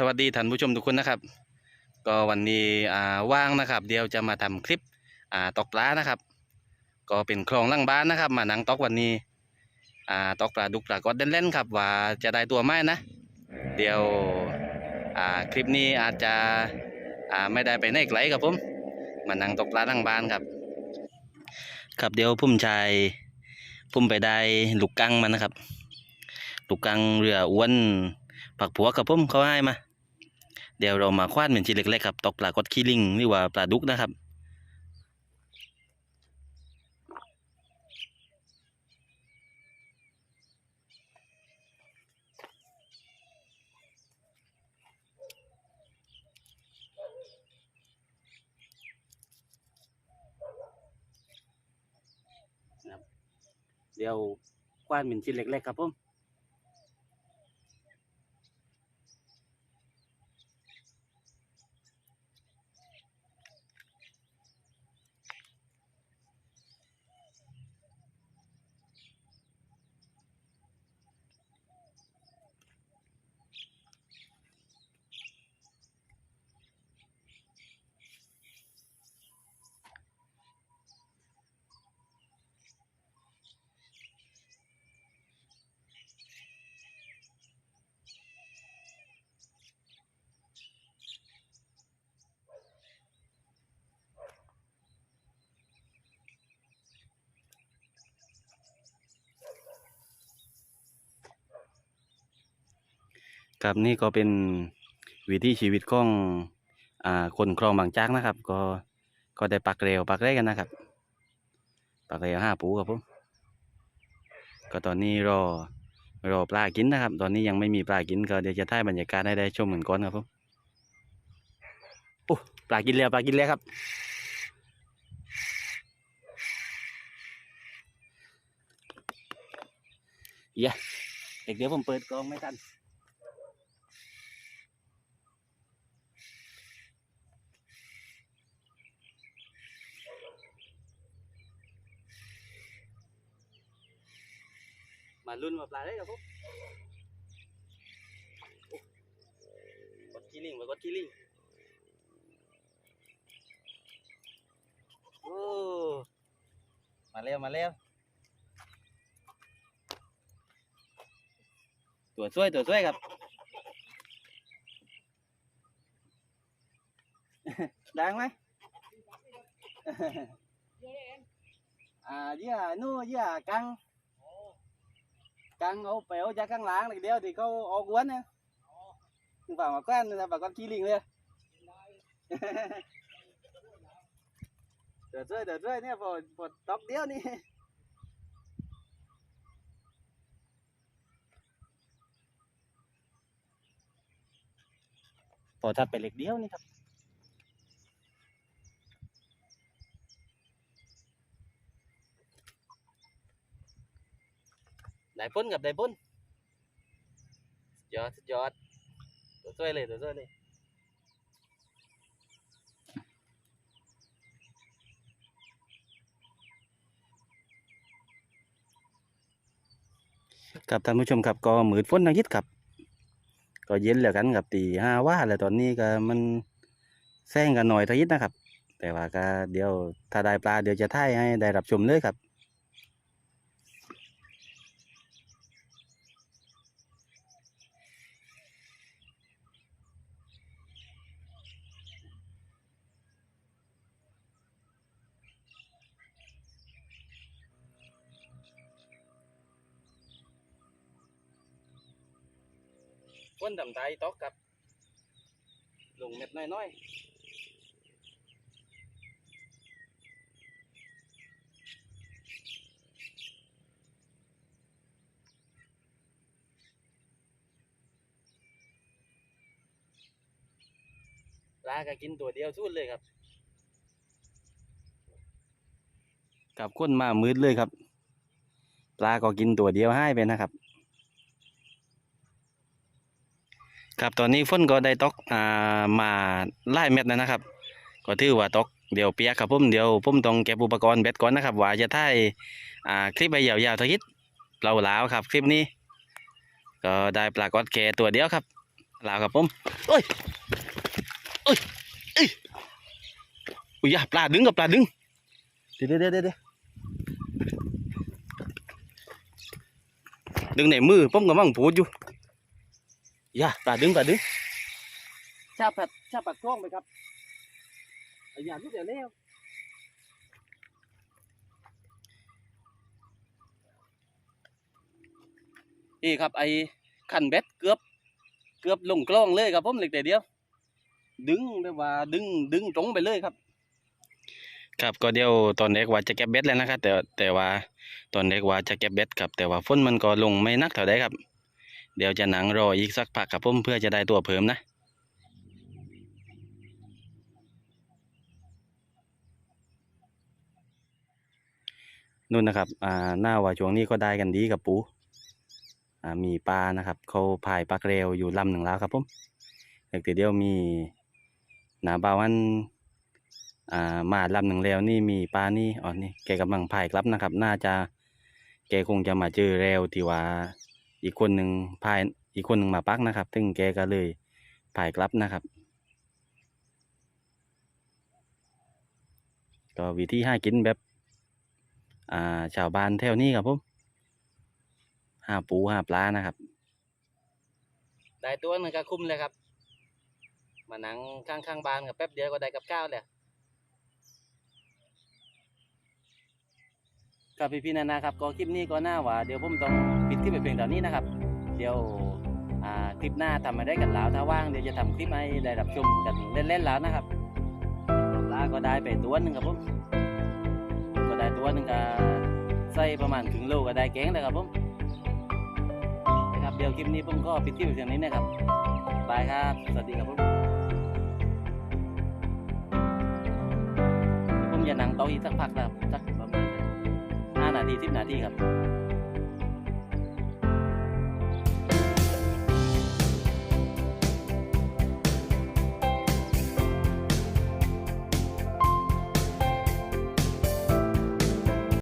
สวัสดีท่านผู้ชมทุกคนนะครับ ก็วันนี้ว่างนะครับ เดี๋ยวจะมาทำคลิปอ่าตกปลานะครับ ก็เป็นคลองล่างบ้านนะครับ มานังตกวันนี้อ่าตกปลาดุกปลากดเล่นๆครับ ว่าจะได้ตัวไหมนะ เดี๋ยวคลิปนี้อาจจะไม่ได้ไปไหนไกลครับผมมานังตกปลาล่างบ้านครับ ครับเดี๋ยวพุ่มชายพุ่มไปได้ลูกกังมานะครับลูกกังเรืออ้วนผักผัวกับพุ่มเขาให้มา เดี๋ยวเรามาคว้าดเหมือนชิ้นเล็กๆครับตกปลากดขี้ลิงหรือว่าปลาดุกนะครับเดี๋ยวคว้าดเหมือนชิ้นเล็กๆครับผม ครับนี่ก็เป็นวิถีชีวิตของอ่าคนคลองบางจากนะครับ ก็ก็ได้ปักเร็วปักแรกกันนะครับปักเร็วห้าปูครับผมก็ตอนนี้รอรอปลากินนะครับ ตอนนี้ยังไม่มีปลากินก็เดี๋ยวจะถ่ายบรรยากาศให้ได้ชมเหมือนก่อนครับผมโอ้ปลากินแล้วปลากินแล้วครับเย้เด็กเดี๋ยวผมเปิดกล้องไม่ทัน มาลุ้นมาปลาได้ครับผมโอ้กดกีลิงมากดกีลิงโอ้ มา แล้วมาแล้วตัวช่วยตัวช่วยครับดังไหม à với à nó với à căng căng ô béo giá căng láng này, đeo thì câu ô cuốn nhá. Bảo mà con là bảo con chi liền lên. Đợt rơi đợt rơi nhé vào vào tóc đeo đi. Bỏ thật phải lịch đeo đi thật. พ้นกับได้พ้นยอดยอดตัวช่วยเลยตัวช่วยเลยครับท่านผู้ชมครับก็หมืดฝนทางยิดครับ ก็เย็นแล้วกันครับตีห้าว่าแล้วตอนนี้ก็มันแซงกันหน่อยทางยิดนะครับ แต่ว่าก็เดี๋ยวถ้าได้ปลาเดี๋ยวจะถ่ายให้ได้รับชมเลยครับ quân đầm tay tốt cặp lùng mệt nói nói ปลาก็กินตัวเดียวสุดเลยครับกับคนมามืดเลยครับ ปลาก็กินตัวเดียวให้ไปนะครับ ครับตอนนี้ฝนก็ได้ตกอ่ามาไล่เม็ดแล้วนะครับ ก็ถือว่าตกเดี๋ยวเปียกครับผมเดี๋ยวผมต้องเก็บอุปกรณ์เบ็ดก่อนนะครับ ว่าจะถ่ายอ่าคลิปไปยาวๆทักทิศเปล่าๆครับ คลิปนี้ ก็ได้ปลากดแก่ตัวเดียวครับลาวครับผมเอ้ยเอ้ยเอ้ยอุ้ยปลาดึงกับปลาดึงเดี๋ยวเดี๋ยวเดี๋ยวเดี๋ยวดึงในมือผมกำลังพูดอยู่ อย่าปลาดึงปลาดึงชาปัดชาปัดท้องไปครับอย่าทุกเดี๋ยวแล้วนี่ครับไอ้ขันเบ็ดเกือบ เกือบลงกล้องเลยครับผมเหล็กแต่เดียว ดึงแบบว่าดึงดึงตรงไปเลยครับ ครับก็เดี๋ยวตอนแรกว่าจะเก็บเบ็ดแล้วนะครับแต่แต่ว่าตอนแรกว่าจะเก็บเบ็ดครับแต่ว่าฝนมันก็ลงไม่นักเท่าใดครับ เดี๋ยวจะหนังรออีกสักพักครับผมเพื่อจะได้ตัวเพิ่มนะนู่นนะครับอ่าหน้าว่าช่วงนี้ก็ได้กันดีกับปูอ่ามีปลานะครับเขาพายปลาเกลียวอยู่ลำหนึ่งแล้วครับผมเด็กเดียวมีหนาบาวันอ่ามาลำหนึ่งแล้วนี่มีปลานี่อ๋อนี่แกกำลังพายกลับนะครับ น่าจะแกคงจะมาเจอเร็วที่ว่า อีกคนหนึ่งพายอีกคนหนึ่งมาปักนะครับ ซึ่งแกก็เลยพายกลับนะครับ ก็วิธีห้ากินแบบอ่าชาวบ้านแถวนี้ครับผมห้าปูห้าปลานะครับ ได้ตัวหนึ่งก็คุ้มเลยครับ มานังข้างข้างๆบ้านกับแป๊บเดียวก็ได้กับข้าวเลย ครับพี่พี่ๆนานาครับก็คลิปนี้ก็น่าว่าเดี๋ยวผมต้องปิดคลิปไปเพียงเท่านี้นะครับ เดี๋ยวคลิปหน้าทำมาได้กันแล้วถ้าว่างเดี๋ยวจะทำคลิปให้ได้รับชมกันเล่นๆแล้วนะครับลาก็ได้ไปตัวหนึ่งครับผมก็ได้ตัวหนึ่งก็ใส่ประมาณครึ่งโลก็ได้แกงเลยครับผมนะครับเดี๋ยวคลิปนี้ผมก็ปิดคลิปเพียงนี้นะครับบายครับ สวัสดีครับผมผมจะนั่งโต๊ะอีกสักพักนะครับ นาทีสิบนาทีครับ